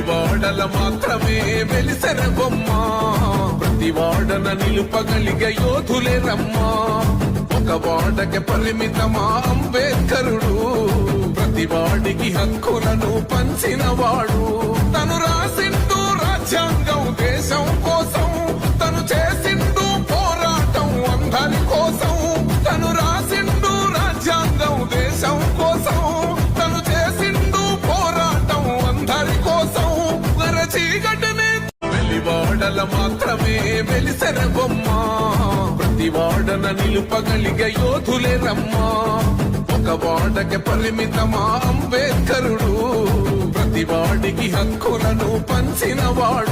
వాడల మాత్రమే వెలిసెర బొమ్మ. ప్రతి వాడన నిలుపగలిగ యోధులే రమ్మా. ఒక వాడకి పరిమితమా అంబేద్కరుడు. ప్రతి వాడికి హక్కులను పంచిన చీకటిని వెలివాడల మాత్రమే వెలిసెర బొమ్మ. ప్రతి వాడన నిలుపగలిగే యోధులే రమ్మా. ఒక వాడకి పరిమితమా అంబేద్కరుడు? ప్రతి వాడికి హక్కులను పంచినవాడు